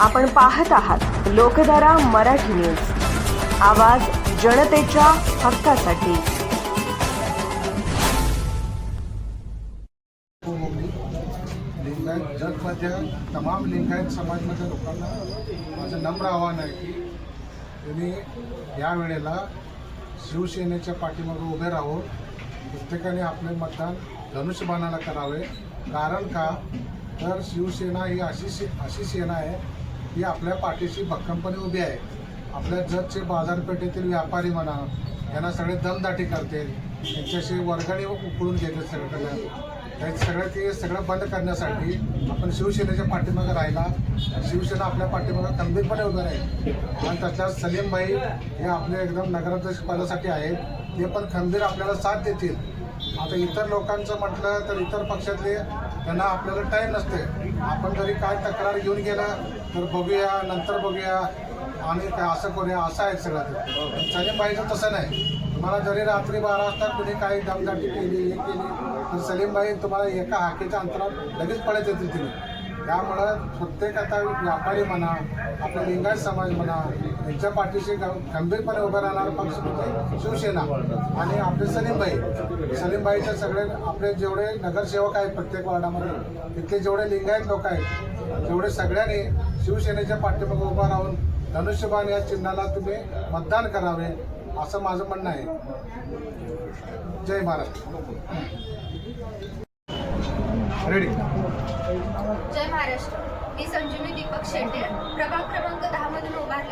आपण पाहत आहात लोकधारा मराठी न्यूज. आवाज जनतेच्या हक्कासाठी. लिंगायत जगमधल्या तमाम लिंगायत समाजमधल्या लोकांना माझं नम्र आव्हान आहे की त्यांनी या वेळेला शिवसेनेच्या पाठीमागे उभे राहून प्रत्येकाने आपले मतदान धनुष्यबाणाला करावे. कारण का? तर शिवसेना ही अशी अशी सेना आहे. ही आपल्या पाठीशी भक्कमपणे उभी आहे. आपल्या जगचे बाजारपेठेतील व्यापारी म्हणा यांना सगळे दमदाटी करते त्यांच्याशी वर्गणी उकळून घेते सगळ्यांना. सगळं ते सगळं बंद करण्यासाठी आपण शिवसेनेच्या पाठीमागे राहिला. शिवसेना आपल्या पाठीमागे खंबीरपणे उभे राहील. आणि त्याच्यात सलीम भाई हे आपले एकदम नगराध्यक्ष पदासाठी आहेत. ते पण खंबीर आपल्याला साथ देतील. आता इतर लोकांचं म्हटलं तर इतर पक्षातले त्यांना आपल्याला टाईम नसते. आपण जरी काय तक्रार घेऊन गेला तर बघूया नंतर बघूया. आणि काय असं करूया असं आहे सगळं ते. सलीम भाईचं तसं नाही. तुम्हाला जरी रात्री बारा वाजता कुणी काही दमदाटी केली हे केली तर सलीम भाई तुम्हाला एका हाकेच्या अंतरात लगेच पळत येतील तिने त्यामुळं प्रत्येक आता व्यापारी म्हणा आपला लिंगायत समाज म्हणा यांच्या पाठीशी गंभीरपणे उभं राहणारा पक्ष म्हणजे शिवसेना आणि आपले सलीमबाई. सलीमबाईचे सगळे आपले जेवढे नगरसेवक आहेत प्रत्येक वार्डामध्ये तिथले जेवढे लिंगायत लोक आहेत तेवढे सगळ्यांनी शिवसेनेच्या पाठीमागे उभं राहून धनुष्यबाण या चिन्हाला तुम्ही मतदान करावे असं माझं म्हणणं आहे. जय महाराष्ट्र. रेडी जय महाराष्ट्र. मी संजीवनी दीपक शेटे प्रभाग क्रमांक दहा मधून उभार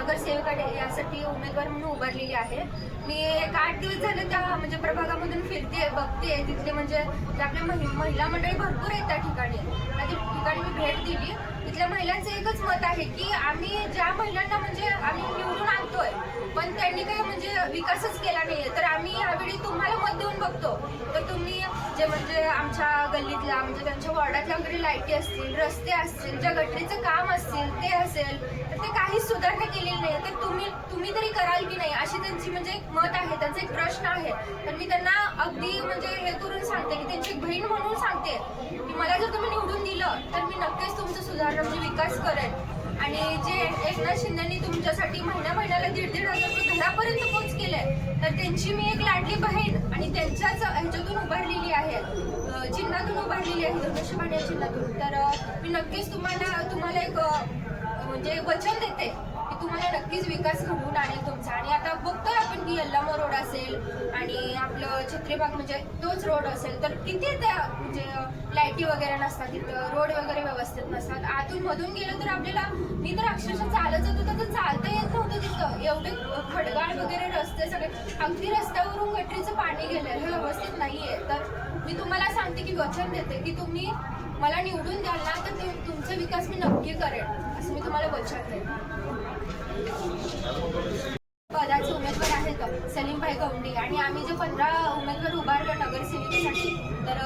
नगरसेविका यासाठी उमेदवार म्हणून उभारलेली आहे. मी एक आठ दिवस झाले त्या म्हणजे प्रभागामधून फिरते बघते तिथले म्हणजे आपल्या महि- महिला मंडळी भरपूर आहेत त्या ठिकाणी. त्या ठिकाणी मी भेट दिली. तिथल्या महिलांचं एकच मत आहे की आम्ही ज्या महिलांना म्हणजे आम्ही निवडून आणतोय पण त्यांनी काही म्हणजे विकासच केला नाहीये. तर आम्ही यावेळी तुम्हाला मत देऊन बघतो. तर जे म्हणजे आमच्या गल्लीतल्या म्हणजे त्यांच्या वॉर्डातल्या वगैरे लाईटी असतील रस्ते असतील ज्या गटरीचं काम असतील ते असेल तर ते काहीच सुधारणा केलेली नाही. तर तुम्ही तुम्ही तरी कराल की नाही? अशी त्यांची म्हणजे एक मत आहे त्यांचा एक प्रश्न आहे. तर मी त्यांना अगदी म्हणजे हे करून सांगते की त्यांची एक बहीण म्हणून सांगते की मला जर तुम्ही निवडून दिलं तर मी नक्कीच तुमचं सुधारणा म्हणजे विकास करेन. आणि जे एकनाथ शिंदेनी तुमच्यासाठी महिन्या महिन्याला दीड दीड हजार रुपये घरापर्यंत तर त्यांची मी एक लाडली बहीण आणि त्यांच्याच ह्याच्यातून उभारलेली आहे. चिन्हातून उभारलेली आहे धनुष्यबाण या चिन्हातून. तर मी नक्कीच तुम्हाला तुम्हाला एक म्हणजे वचन देते. तुम्हाला नक्कीच विकास घडवून आणेल तुमचा. आणि आता बघतोय आपण की यल्लामो रोड असेल आणि आपलं छत्रीबाग म्हणजे तोच रोड असेल तर किती त्या म्हणजे लाईटी वगैरे नसतात तिथं रोड वगैरे व्यवस्थित नसतात. आतून मधून गेलं तर आपल्याला मी तर अक्षरशः चालत जात होतं तर चालता येत नव्हतं तिथं. एवढे खडगाळ वगैरे रस्ते सगळे. अगदी रस्त्यावरून गटरीचं पाणी गेलं हे व्यवस्थित नाहीये. तर मी तुम्हाला सांगते की वचन देते की तुम्ही मला निवडून द्याल ना तर तुमचा विकास मी नक्की करेन असं मी तुम्हाला विचारते पदाचे उमेदवार आहेत सलीमभाई गवंडी. आणि आम्ही जे पंधरा उमेदवार उभारलो नगरसेविकेसाठी तर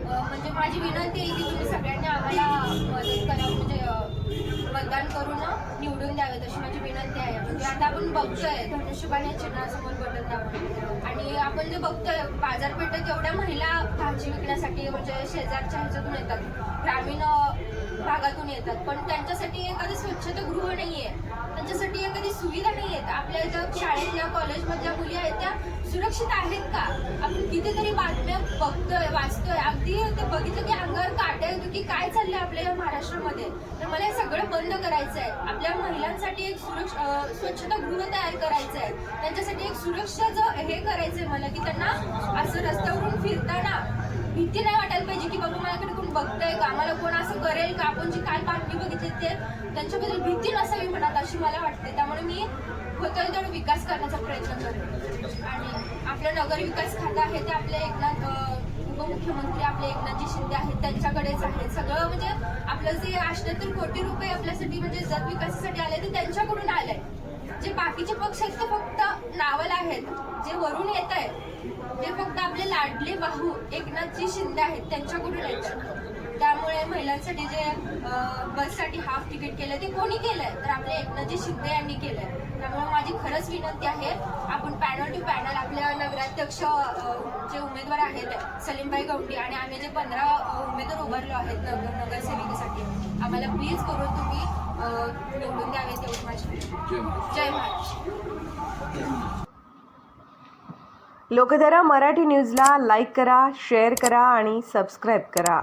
म्हणजे माझी विनंती आहे की तुम्ही सगळ्यांनी मतदान करून निवडून द्यावे तशी माझी विनंती आहे. म्हणजे आता आपण बघतोय धनुष्यबाण या चिन्हासमोर बटन दाबून आणि आपण जे बघतोय बाजारपेठेत एवढ्या महिला भाजी विकण्यासाठी म्हणजे शेजारच्या ह्याच्यातून येतात ग्रामीण भागातून येतात. पण त्यांच्यासाठी एखादं स्वच्छतागृह नाहीये. त्यांच्यासाठी एखादी सुविधा नाही आहेत आपल्या ज्या शाळेतल्या कॉलेजमधल्या मुली आहेत त्या सुरक्षित आहेत का? आपण कितीतरी बातम्या बघतोय वाचतोय ते बघितलं की अंगावर काटा येतो की काय चाललंय आपल्या या महाराष्ट्रामध्ये? तर मला हे सगळं बंद करायचं आहे आपल्या महिलांसाठी एक सुरक्ष स्वच्छता गृह तयार करायचं आहे त्यांच्यासाठी एक सुरक्षाचं हे करायचंय मला की त्यांना असं रस्त्यावरून फिरताना भीती नाही वाटायला पाहिजे की बाबा माझ्याकडे कोण बघतंय का? आम्हाला कोण असं करेल का? आपण जी काय बातमी बघितली ते त्यांच्याबद्दल भीती नसावी म्हणत अशी मला वाटते. त्यामुळे मी होतोय तेवढा विकास करण्याचा प्रयत्न करेन. आणि आपलं नगर विकास खातं आहे ते आपल्या एकनाथ उपमुख्यमंत्री आपले एकनाथजी शिंदे आहेत त्यांच्याकडेच आहे. सगळं म्हणजे आपलं जे अठ्याहत्तर कोटी रुपये आपल्यासाठी म्हणजे जत विकासासाठी आले ते त्यांच्याकडून आले जे बाकीचे पक्ष आहेत ते फक्त नावल आहेत. जे वरून येत आहेत ते फक्त आपले लाडले बाहू एकनाथजी शिंदे आहेत त्यांच्याकडून आहेत त्यामुळे महिलांसाठी जे बससाठी हाफ तिकीट केलं ते कोणी केलंय? तर आपले एकनाथजी शिंदे यांनी केलंय. त्यामुळे माझी खरंच विनंती आहे आपण पॅनल टू पॅनल आपल्या नगर नगराध्यक्ष जे उमेदवार आहेत सलीमबाई गवंडी आणि आम्ही जे पंधरा उमेदवार उभारलो आहेत नगर नगरसेविकेसाठी आम्हाला प्लीज करून तुम्ही निवडून द्यावे तेवढी माझी जय महाराष्ट्र लोकधारा मराठी न्यूजला लाईक करा शेअर करा आणि सबस्क्राईब करा.